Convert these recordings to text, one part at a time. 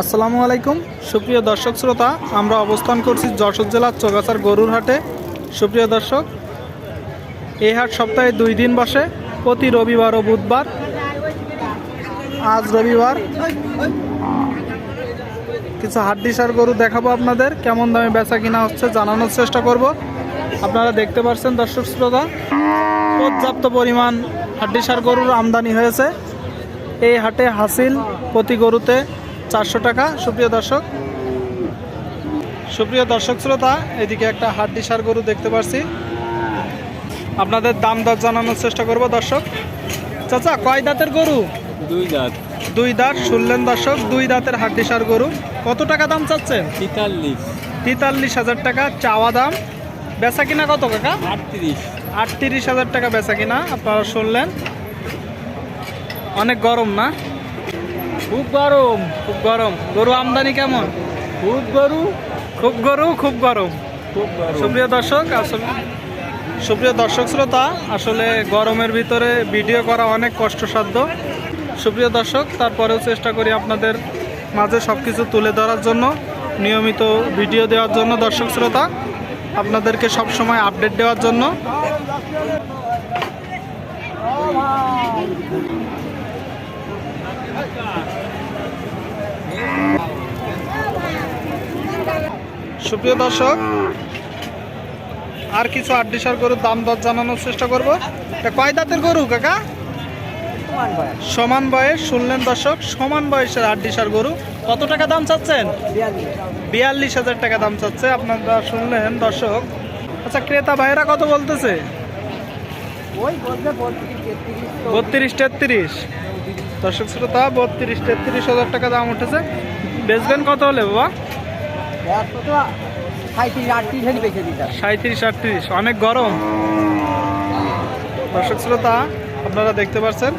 আসসালামু আলাইকুম। সুপ্রিয় দর্শক শ্রোতা, আমরা অবস্থান করছি যশোর জেলার চৌগাছার গরুর হাটে। সুপ্রিয় দর্শক এই হাট সপ্তাহে দুই দিন বসে, প্রতি রবিবার ও বুধবার। আজ রবিবার। কিছু হাড্ডিসার গরু দেখাবো আপনাদের, কেমন দামে বেচা কিনা হচ্ছে জানানোর চেষ্টা করব। আপনারা দেখতে পাচ্ছেন দর্শক শ্রোতা, পর্যাপ্ত পরিমাণ হাড্ডিসার গরুর আমদানি হয়েছে। এই হাটে হাসিল প্রতি গরুতে চারশো টাকা। সুপ্রিয় দর্শক সুপ্রিয় দর্শক শ্রোতা এদিকে একটা হাড্ডিসার গরু দেখতে পাচ্ছি আপনাদের দাম দর জানানোর চেষ্টা করব দর্শক। চাচা কয় দাঁতের গরু? দুই দাঁত। দুই দাঁত শুনলেন দর্শক দুই দাঁতের হাড্ডিসার গরু। কত টাকা দাম চাচ্ছেন? তেতাল্লিশ। তেতাল্লিশ হাজার টাকা চাওয়া দাম। বেচা কিনা কত কাকা? আটত্রিশ। আটত্রিশ হাজার টাকা বেচা কিনা আপনারা শুনলেন। অনেক গরম না? খুব গরম খুব গরম। গরু আমদানি কেমন? খুব গরু। খুব গরু খুব গরম। খুব গরম। সুপ্রিয় দর্শক আসলে সুপ্রিয় দর্শক শ্রোতা আসলে গরমের ভিতরে ভিডিও করা অনেক কষ্টসাধ্য। সুপ্রিয় দর্শক তারপরেও চেষ্টা করি আপনাদের মাঝে সব কিছু তুলে ধরার জন্য নিয়মিত ভিডিও দেওয়ার জন্য। দর্শক শ্রোতা আপনাদেরকে সব সময় আপডেট দেওয়ার জন্য। সুপ্রিয় দর্শক আর কিছু আড্ডিসার গরুর দাম দর জানানোর চেষ্টা করব। এটা কয় দাঁতের গরু কাকা? সমান বয়স। শুনলেন দর্শক সমান বয়সের আড্ডিসার গরু। কত টাকা দাম চাচ্ছেন? বিয়াল্লিশ। হাজার টাকা দাম চাচ্ছে আপনারা শুনলেন দর্শক। আচ্ছা ক্রেতা ভাইয়েরা কত বলতেছে? বত্রিশ তেত্রিশ তো। দর্শক শ্রোতা বত্রিশ তেত্রিশ হাজার টাকা দাম উঠেছে। বেচবেন কত হলে বাবা? তো সাঁত্রিশ আটত্রিশ অনেক গরম। দর্শক শ্রোতা, আপনারা দেখতে পাচ্ছেন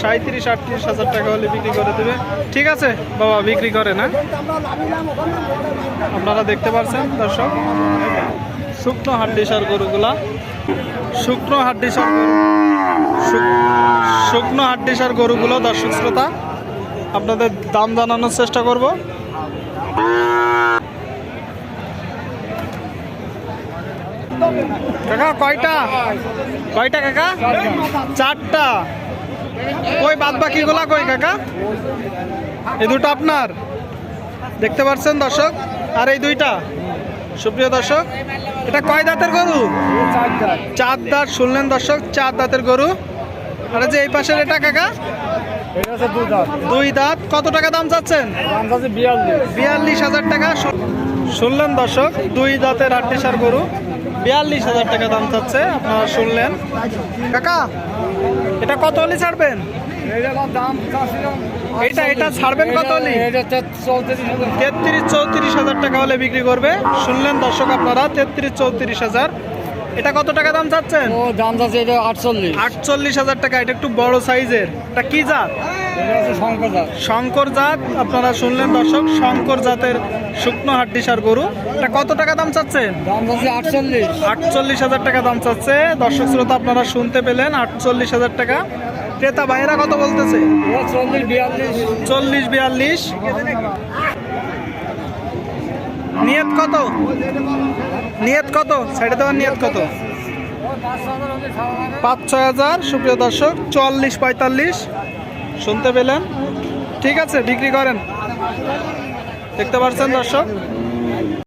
সাঁত্রিশ আটত্রিশ হাজার টাকা হলে বিক্রি করে দেবে। ঠিক আছে, বাবা, বিক্রি করে না? আপনারা দেখতে পাচ্ছেন, দর্শক, শুকনো হাড্ডিসার গরুগুলা। শুকনো হাড্ডিসার শুকনো হাড্ডিসার গরুগুলো, দর্শক শ্রোতা, আপনাদের দাম জানানোর চেষ্টা করব। কাকা কয়টা? কয়টা কাকা? চারটা। কই বাদ বাকিগুলা কই কাকা? এই দুটো আপনার? দেখতে পাচ্ছেন দর্শক? আর এই দুইটা? সুপ্রিয় দর্শক এটা কয় দাঁতের গরু? চার দাঁত শুনলেন দর্শক চার দাঁতের গরু। আর এই যে এই পাশের এটা কাকা? দুই দাঁত। কত টাকা দাম চাচ্ছেন? বিয়াল্লিশ। হাজার টাকা। শুনলেন দর্শক দুই দাঁতের আটটিসার গরু। বিয়াল্লিশ হাজার টাকা দাম চাচ্ছে, আপনারা শুনলেন। কাকা, এটা কত হলে ছাড়বেন? এটা এটা ছাড়বেন কত হলে তেত্রিশ চৌত্রিশ হাজার টাকা হলে বিক্রি করবে। শুনলেন দর্শক আপনারা, তেত্রিশ চৌত্রিশ হাজার। এটা কত টাকা দাম চাচ্ছেন? ও দাম চাচ্ছে এটা আটচল্লিশ। আটচল্লিশ হাজার টাকা এটা একটু বড় সাইজের। এটা কি জাত? শঙ্কর দাস শঙ্কর জাত আপনারা শুনলেন দর্শক শঙ্কর জাতের শুকনো হাড্ডিসার গরু। এটা কত টাকা দাম চাচ্ছেন? দাম চাচ্ছে আটচল্লিশ। আটচল্লিশ হাজার টাকা দাম চাচ্ছে। দর্শক শ্রোতা আপনারা শুনতে পেলেন আটচল্লিশ হাজার টাকা। ক্রেতা ভাইয়েরা কত বলতেছে? চল্লিশ বিয়াল্লিশ। চল্লিশ বিয়াল্লিশ। নিয়ত কত? নিয়ত কত? সাইডে দেওয়ার নিয়ত কত? পাঁচ, ছয় হাজার, সুপ্রিয় দর্শক চল্লিশ পঁয়তাল্লিশ। শুনতে পেলেন? ঠিক আছে, বিক্রি করেন। দেখতে পাচ্ছেন দর্শক?